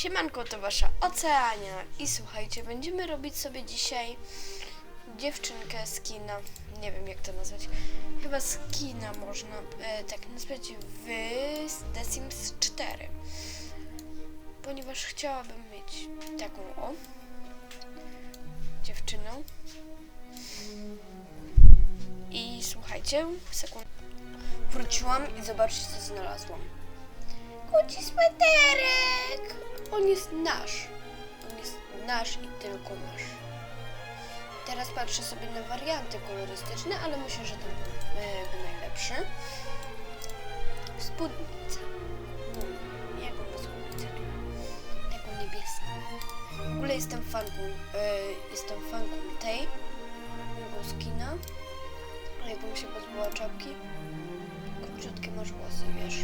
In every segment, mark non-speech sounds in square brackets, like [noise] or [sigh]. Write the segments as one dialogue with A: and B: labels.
A: Siemanko, to wasza Oceania. I słuchajcie, będziemy robić sobie dzisiaj dziewczynkę z kina, nie wiem jak to nazwać, chyba z kina można e, tak nazwać w The Sims 4, ponieważ chciałabym mieć taką o dziewczynę. I słuchajcie, sekund, wróciłam i zobaczcie co znalazłam. Kuci sweterek! On jest nasz. On jest nasz i tylko nasz. Teraz patrzę sobie na warianty kolorystyczne, ale myślę, że ten będzie najlepszy. Spódnica. Hmm, jaką spódnicę tu? Taką niebieską. W ogóle jestem fanką, e, jestem fanką tej jego skina. Jakbym się pozbyła czapki, króciutkie masz włosy, wiesz.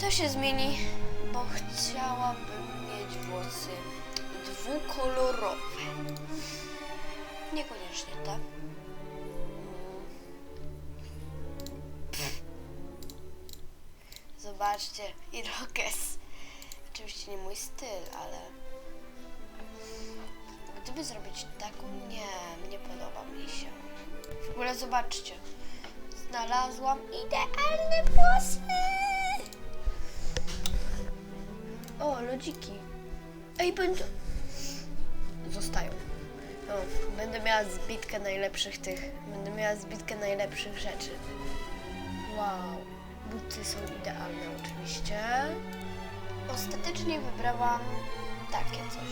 A: To się zmieni, bo chciałabym mieć włosy dwukolorowe. Niekoniecznie te. Mm. Zobaczcie, irokes. Oczywiście nie mój styl, ale gdyby zrobić taką, nie, nie podoba mi się. W ogóle zobaczcie, znalazłam idealne włosy. O, lodziki. Ej, będę... Zostają. No, będę miała zbitkę najlepszych tych... Będę miała zbitkę najlepszych rzeczy. Wow. Buty są idealne oczywiście. Ostatecznie wybrałam takie coś.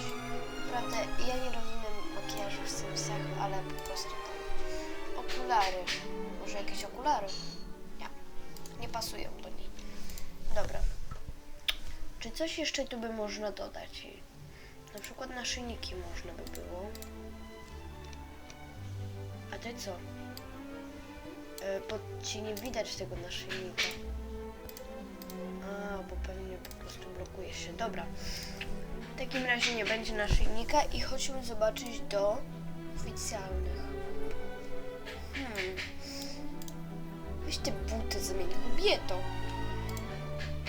A: Naprawdę, ja nie rozumiem makijażu w Simsach, ale po prostu tam... Okulary. Może jakieś okulary? Nie. Nie pasują do niej. Dobra. Czy coś jeszcze tu by można dodać? Na przykład naszyjniki można by było. A ty co? E, bo ci nie widać tego naszyjnika. A, bo pewnie po prostu blokuje się. Dobra. W takim razie nie będzie naszyjnika i chodźmy zobaczyć do oficjalnych. Hmm. Weź te buty zamień. Kobieto.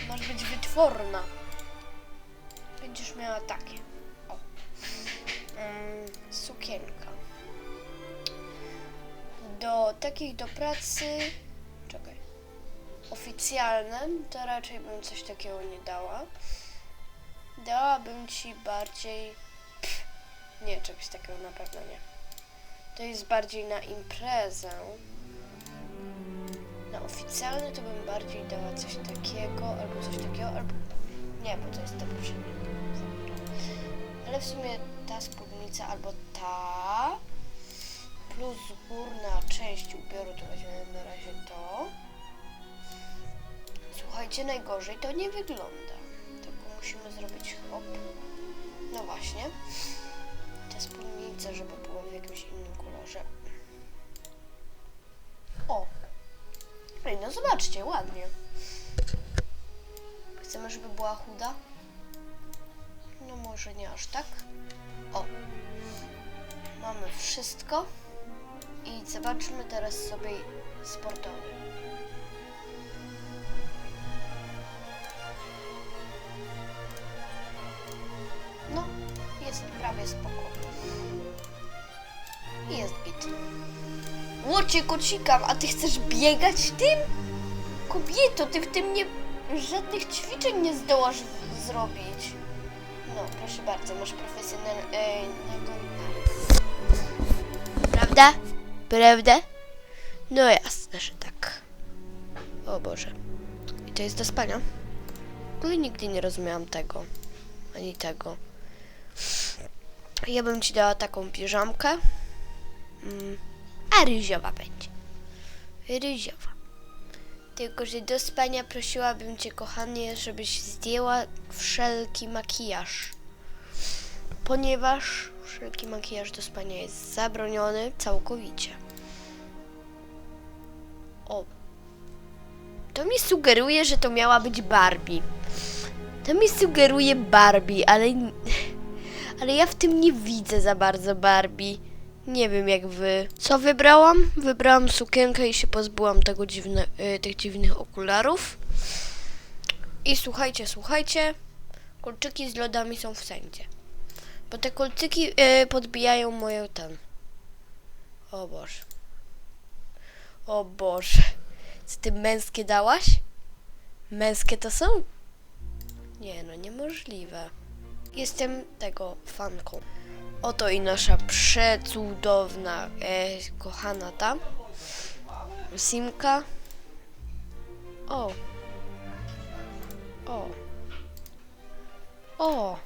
A: Masz być wytworna. Miała takie. O. Mm, sukienka. Do takich do pracy. Czekaj. Oficjalne to raczej bym coś takiego nie dała. Dałabym ci bardziej. Pff, nie, czegoś takiego na pewno nie. To jest bardziej na imprezę. Na oficjalny to bym bardziej dała coś takiego, albo coś takiego, albo... Nie, bo to jest to poprzednie. Ale w sumie ta spódnica albo ta, plus górna część ubioru, to weźmiemy na razie to. Słuchajcie, najgorzej to nie wygląda. Tylko musimy zrobić hop. No właśnie. Ta spódnica, żeby było w jakimś innym kolorze. O, Ej, no zobaczcie, ładnie. Chcemy, żeby była chuda? No może nie aż tak. O. Mamy wszystko. I zobaczmy teraz sobie sportowy. No, jest prawie spoko. I Jest git. Łocie kocikam, a ty chcesz biegać tym? Kobieto, ty w tym nie... żadnych ćwiczeń nie zdołasz zrobić. No, proszę bardzo, masz profesjonalnego... Prawda? Prawda? No jasne, że tak. O Boże. I to jest do spania? W ogóle nigdy nie rozumiałam tego. Ani tego. Ja bym ci dała taką piżamkę. Mm. A ryżowa będzie. Ryżowa. Tylko, że do spania prosiłabym cię, kochanie, żebyś zdjęła wszelki makijaż. Ponieważ wszelki makijaż do spania jest zabroniony całkowicie. O. To mi sugeruje, że to miała być Barbie. To mi sugeruje Barbie, ale... [laughs] Ale ja w tym nie widzę za bardzo Barbie. Nie wiem jak wy. Co wybrałam? Wybrałam sukienkę i się pozbyłam tego dziwne, y, tych dziwnych okularów. I słuchajcie, słuchajcie. Kolczyki z lodami są wszędzie. Bo te kolczyki e, podbijają moją ten. O Boże. O Boże. Co ty męskie dałaś? Męskie to są? Nie no, niemożliwe. Jestem tego fanką. Oto i nasza przecudowna, e, kochana ta Simka. O. O. O.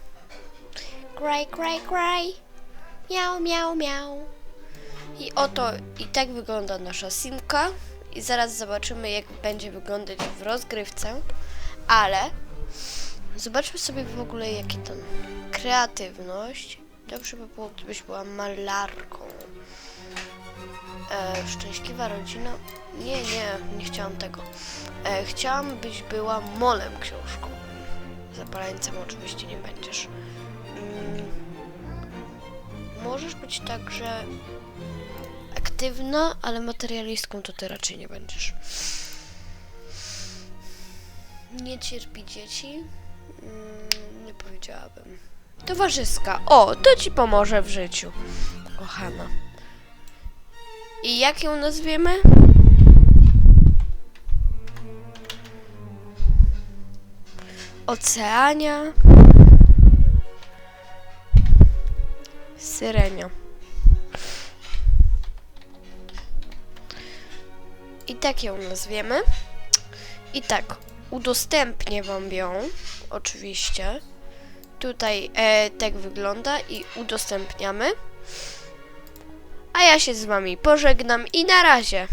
A: Kraj, kraj, kraj. Miau, miau, miau. I oto, i tak wygląda nasza simka. I zaraz zobaczymy, jak będzie wyglądać w rozgrywce. Ale zobaczmy sobie w ogóle, jaki ten kreatywność. Dobrze by było, gdybyś była malarką. E, szczęśliwa rodzina. Nie, nie, nie chciałam tego. E, chciałam, byś była molem książkowym. Zapalańcem oczywiście nie będziesz. Mm, możesz być także aktywna, ale materialistką to ty raczej nie będziesz. Nie cierpi dzieci? Mm, nie powiedziałabym. Towarzyska. O, to ci pomoże w życiu, kochana. I jak ją nazwiemy? Oceania. Syrenio. I tak ją nazwiemy. I tak, udostępnię wam ją, oczywiście. Tutaj e, tak wygląda i udostępniamy. A ja się z wami pożegnam i na razie.